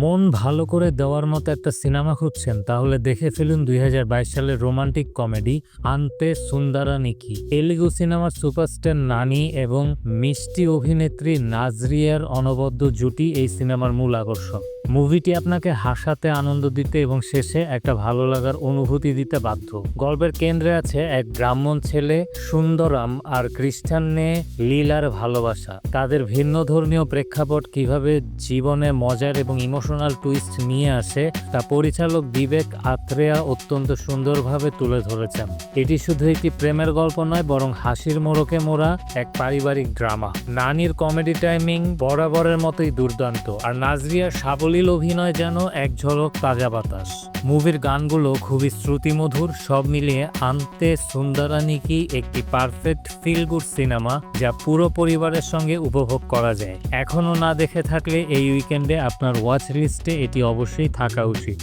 মন ভালো করে দেওয়ার মতো একটা সিনেমা খুঁজছেন, তাহলে দেখে ফেলুন দুই হাজার বাইশ সালের রোমান্টিক কমেডি আন্তে সুন্দরা নিকি তেলুগু সিনেমার সুপারস্টার নানি এবং মিষ্টি অভিনেত্রী নাজরিয়ার অনবদ্য জুটি এই সিনেমার মূল আকর্ষণ। মুভিটি আপনাকে হাসাতে আনন্দ দিতে এবং শেষে একটা ভালো লাগার অনুভূতি দিতে বাধ্য। গল্পের কেন্দ্রে আছে এক ব্রাহ্মণ ছেলে, সুন্দরাম আর খ্রিস্টান মেয়ে লীলার ভালোবাসা। তাদের ভিন্ন ধর্মীয় প্রেক্ষাপট কীভাবে জীবনে মজার এবং ইমোশনাল টুইস্ট নিয়ে আসে, তা পরিচালক বিবেক আত্রেয়া অত্যন্ত সুন্দরভাবে তুলে ধরেছেন। এটি শুধু একটি প্রেমের গল্প নয়, বরং হাসির মোড়কে মোড়া এক পারিবারিক ড্রামা। নানির কমেডি টাইমিং বরাবরের মতোই দুর্দান্ত, আর নাজরিয়ার সাবলীল অভিনয় যেন এক ঝলক তাজা বাতাস। মুভির গানগুলো খুবই শ্রুতিমধুর, সব মিলিয়ে আনতে সুন্দরানিকি একটি পারফেক্ট ফিল গুড সিনেমা যা পুরো পরিবারের সঙ্গে উপভোগ করা যায়। এখনও না দেখে থাকলে এই উইকেন্ডে আপনার ওয়াচ লিস্টে এটি অবশ্যই থাকা উচিত।